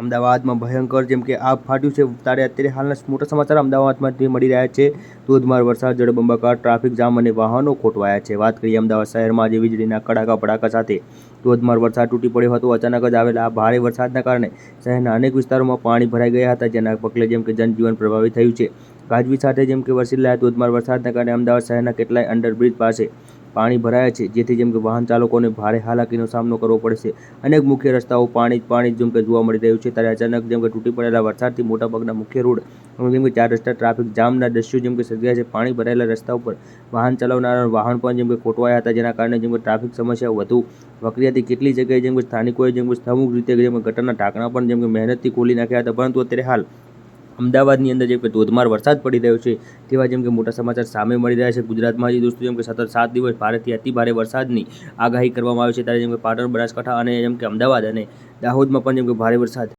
અમદાવાદમાં ભયંકર જેમ કે આગ ફાટ્યું છે. ત્યારે અત્યારે હાલના મોટા સમાચાર અમદાવાદમાંથી મળી રહ્યા છે. ધોધમાર વરસાદ, જળબંબાકાર ટ્રાફિક જામ અને વાહનો ખોટવાયા છે. વાત કરીએ અમદાવાદ શહેરમાં આજે વીજળીના કડાકા ભડાકા સાથે ધોધમાર વરસાદ તૂટી પડ્યો હતો. અચાનક જ આવેલા આ ભારે વરસાદના કારણે શહેરના અનેક વિસ્તારોમાં પાણી ભરાઈ ગયા હતા, જેના પગલે જેમ કે જનજીવન પ્રભાવિત થયું છે. ગાજવી સાથે જેમ કે વરસી રહ્યા ધોધમાર વરસાદના કારણે અમદાવાદ શહેરના કેટલાય અંડરબ્રિજ પાસે પાણી ભરાયા છે જેથી જેમ કે વાહન ચાલકોને ભારે હાલાકીનો સામનો કરવો પડશે અનેક મુખ્ય રસ્તાઓ પાણી પાણી જેમ કે જોવા મળી રહ્યું છે ત્યારે અચાનક જેમ કે તૂટી પડેલા વરસાદથી મોટાભાગના મુખ્ય રોડ જેમ કે ચાર રસ્તા ટ્રાફિક જામના દ્રશ્યો જેમ કે સર્જાયા છે પાણી ભરાયેલા રસ્તા ઉપર વાહન ચલાવનારા વાહન પણ જેમ કે ખોટવાયા હતા જેના કારણે જેમ કે ટ્રાફિક સમસ્યા વધુ વકરી હતી કેટલી જગ્યાએ જેમ કે સ્થાનિકોએ જેમ કે અમુક રીતે જેમ કે ગટરના ઢાંકણા પણ જેમ કે મહેનતથી ખોલી નાખ્યા હતા પરંતુ અત્યારે હાલ અમદાવાદની અંદર જેમ કે ધોધમાર વરસાદ પડી રહ્યો છે, તેવા જેમ કે મોટા સમાચાર સામે મળી રહ્યા છે. ગુજરાતમાં હજી દોસ્તો, જેમ કે સતત સાત દિવસ ભારેથી અતિ ભારે વરસાદની આગાહી કરવામાં આવી છે, ત્યારે જેમ કે પાટણ, બનાસકાંઠા અને જેમ કે અમદાવાદ અને દાહોદમાં પણ જેમ કે ભારે વરસાદ